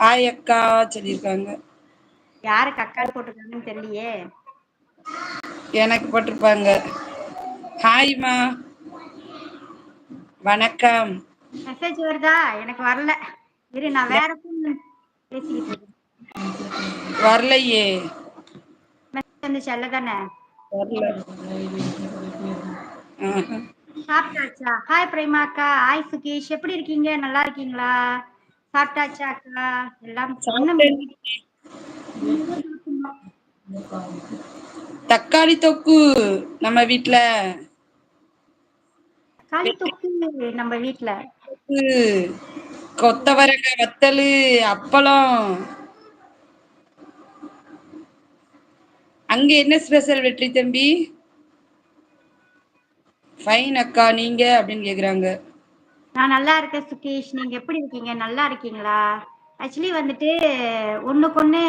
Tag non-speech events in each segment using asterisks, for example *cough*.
Hi அக்கா சொல்லியிருக்காங்க. யாருக்கு அக்கான்னு போட்டிருக்காங்கன்னு தெரியலையே. எனக்கு போட்டிருப்பாங்க. ஹாய்மா வணக்கம். மெசேஜ் வருதா? எனக்கு வரல. இரு நான் வேற phone பேசிக்கிட்டு இருக்கேன். வரலையே. மெசேஜ் வந்துச்சு அல்ல தானே? வரல. ஆஹா. சாப்பிட்டாச்சா? ஹாய் பிரேமா அக்கா. ஹாய் சுகேஷ். எப்படி இருக்கீங்க? நல்லா இருக்கீங்களா? சாப்பிட்டாச்சா அக்கா? எல்லாம் இன்னும் தக்காளி தொக்கு நம்ம வீட்ல. களி தொக்கு நம்ம வீட்ல. தொக்கு, கொத்தவரங்காய் வத்தலு அப்பளம். அங்க என்ன ஸ்பெஷல் வெற்றி தம்பி? ஃபைன் அக்கா நீங்க அப்படின்னு கேக்குறாங்க. நான் நல்லா இருக்கேன் சுகேஷ். நீங்க எப்படி இருக்கீங்க? நல்லா இருக்கீங்களா? ஆக்சுவலி வந்துட்டு ஒண்ணுக்கு ஒண்ணு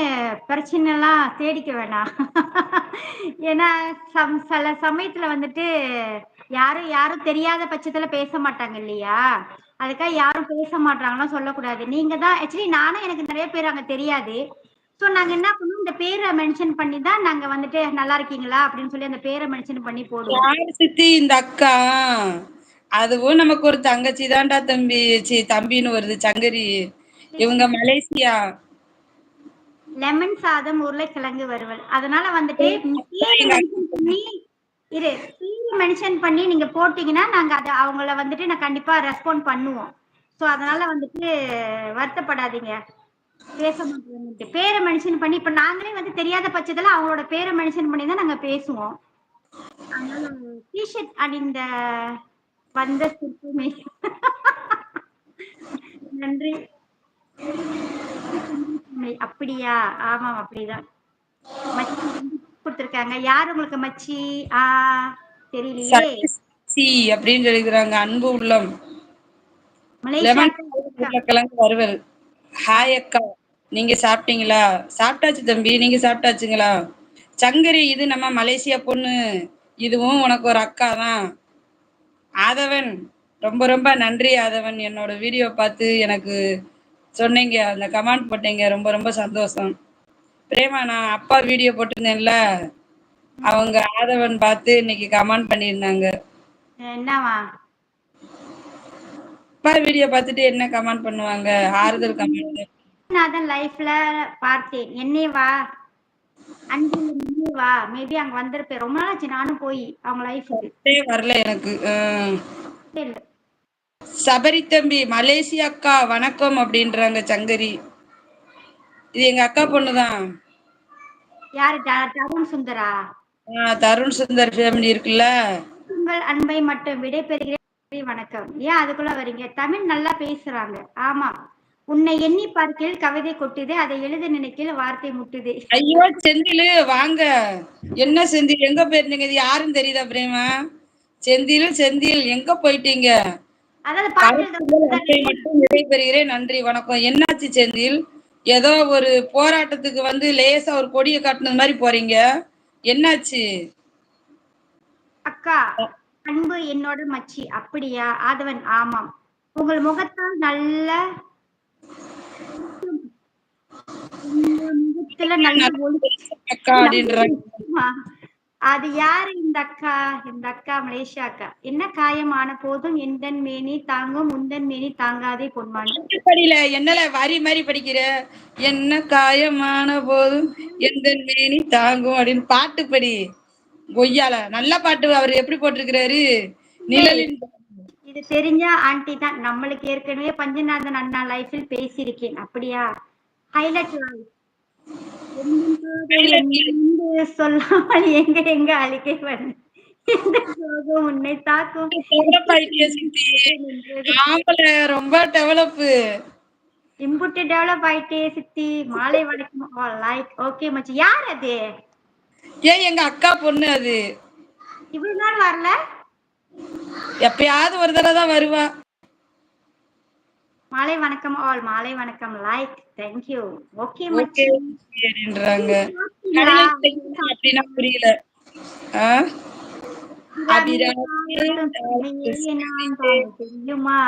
பிரச்சனை எல்லாம் தேடிக்க வேணாம். *laughs* ஏன்னா சம் சில சமயத்துல வந்துட்டு யாரும் யாரும் தெரியாத பட்சத்துல பேச மாட்டாங்க இல்லையா? அதுக்காக யாரும் பேச மாட்டாங்கன்னா சொல்லக்கூடாது. நீங்க தான் ஆக்சுவலி நானும் எனக்கு நிறைய பேர் அங்க தெரியாது. ஸோ நாங்க என்ன பண்ணுவோம் இந்த பேரை மென்ஷன் பண்ணி தான் நாங்க வந்துட்டு நல்லா இருக்கீங்களா? அப்படின்னு சொல்லி அந்த பேரை மென்ஷன் பண்ணி போடுவோம். சித்தி? இந்த அக்கா. அதுவும் நமக்கு ஒரு தங்கச்சி தான்டா தம்பி சி தம்பின்னு வருது சங்கரி. இவங்க மலேசியா. லெமன் சாதம் உருளைக்கிழங்கு வறுவல். அதனால வந்துட்டு இரு. மென்ஷன் பண்ணி நீங்க போட்டீங்கன்னா நாங்க அதை அவங்கள வந்துட்டு நான் கண்டிப்பா ரெஸ்பாண்ட் பண்ணுவோம். ஸோ அதனால வந்துட்டு வருத்தப்படாதீங்க. பேச மாட்டோம் பேரை மென்ஷன் பண்ணி இப்ப நாங்களே வந்து தெரியாத பட்சத்துல அவங்களோட பேரை மென்ஷன் பண்ணி தான் நாங்க பேசுவோம். அதனால டிஷர்ட் அணிந்த வந்த சிற்பமே நன்றி. அப்படியா? ஆமாம் அப்படிதான். மச்சி கொடுத்துருக்காங்க. யார் உங்களுக்கு மச்சி? ஆ தெரியலையே. சி அப்படின்னு சொல்லிக்கிறாங்க அன்பு உள்ளம். வறுவல். ஹாய் அக்கா. நீங்க சாப்பிட்டீங்களா? சாப்பிட்டாச்சு தம்பி. நீங்க சாப்பிட்டாச்சுங்களா? சங்கரி இது நம்ம மலேசியா பொண்ணு. இதுவும் உனக்கு ஒரு அக்கா தான் ஆதவன் ரொம்ப ரொம்ப நன்றி ஆதவன். என்னோட வீடியோ பார்த்து எனக்கு சொன்னீங்க அந்த கமெண்ட் போட்டீங்க ரொம்ப ரொம்ப சந்தோஷம். பிரேமா நான் அப்பா வீடியோ போட்டிருந்தேன்ல அவங்க ஆதவன் பார்த்து இன்னைக்கு கமெண்ட் பண்ணியிருந்தாங்க. என்னவா? அப்பா வீடியோ பார்த்துட்டு என்ன கமெண்ட் பண்ணுவாங்க? ஆறுதல் கமெண்ட். நான் தான் லைஃப்ல பார்த்தேன். என்னே வா அன்பில் வா. மேபி அங்க வந்திருப்பேன். ரொம்ப நாள் ஆச்சு நானும் போய் அவங்க லைஃபுக்கு வரல எனக்கு. சபரி தம்பி மலேசியா அக்கா வணக்கம் அப்படின்றாங்க சங்கரி. இது எங்க அக்கா பொண்ணுதான். யாரு? தருண் சுந்தரா? ஆஹ் தருண் சுந்தர் ஃபேமிலி இருக்குல்ல. உங்கள் அன்பை மட்டும் விடைபெறுகிறேன். வணக்கம். ஏன் அதுக்குள்ள வரீங்க? தமிழ் நல்லா பேசுறாங்க. ஆமா. உன்னை எண்ணி பார்க்கையில் கவிதை கொட்டுது அதை எழுத நினைக்கையில் வார்த்தை முட்டுது. ஐயோ செந்திலு வாங்க. என்ன செந்தில் எங்க போயிருந்தீங்க? இது யாருன்னு தெரியுதா பிரேமா? செந்தில் செந்தில் எங்க போயிட்டீங்க? மட்டும் விடைபெறுகிறேன். நன்றி வணக்கம். என்னாச்சு செந்தில்? ஏதோ ஒரு போராட்டத்துக்கு வந்து லேசா ஒரு கொடியை காட்டுனது மாதிரி போறீங்க. என்னாச்சு? அக்கா அன்பு என்னோட மச்சி. அப்படியா? ஆதவன் ஆமாம். உங்கள் முகத்தால் நல்ல உங்க முகத்துல நல்ல ஒளி அக்கா அப்படின்றாங்க ஆ, அது யாரு இந்த அக்கா? இந்த அக்கா மலேசியா அக்கா. என்ன காயமான போதும் எந்தன் மேனி தாங்கும் உந்தன் மேனி தாங்காதே பொன்மான். படியில என்னல வரி மாதிரி படிக்கிற? என்ன காயமான போதும் எந்த மேனி தாங்கும் அப்படின்னு பாட்டு படி. கொய்யால நல்ல பாட்டு அவர் எப்படி போட்டிருக்கிறாரு? நிழலின் இது தெரிஞ்ச ஆண்டி தான். நம்மளுக்கு ஏற்கனவே பஞ்சநாதன் அண்ணா லைஃபில் பேசியிருக்கேன். அப்படியா? ஹைலைட் சொல்லாமல் எங்க எங்க அழிக்கை சோகம் உன்னை தாக்கும்? ரொம்ப டெவலப் இம்புட்டு டெவலப் ஆயிட்டே சித்தி. மாலை வணக்கம். லைக் ஓகே மச்சி. யார் அது? ஏன் எங்க அக்கா பொண்ணு அது? இவ்வளவு நாள் வரல? எப்பயாவது ஒரு தடவை தான் வருவா. மாலை வணக்கம் ஆல். மாலை வணக்கம். லைக். தேங்க்யூ ஓகே ஓகே மச்சி. அப்படின்றாங்க? அப்படின்னா புரியல. தெரியுமா?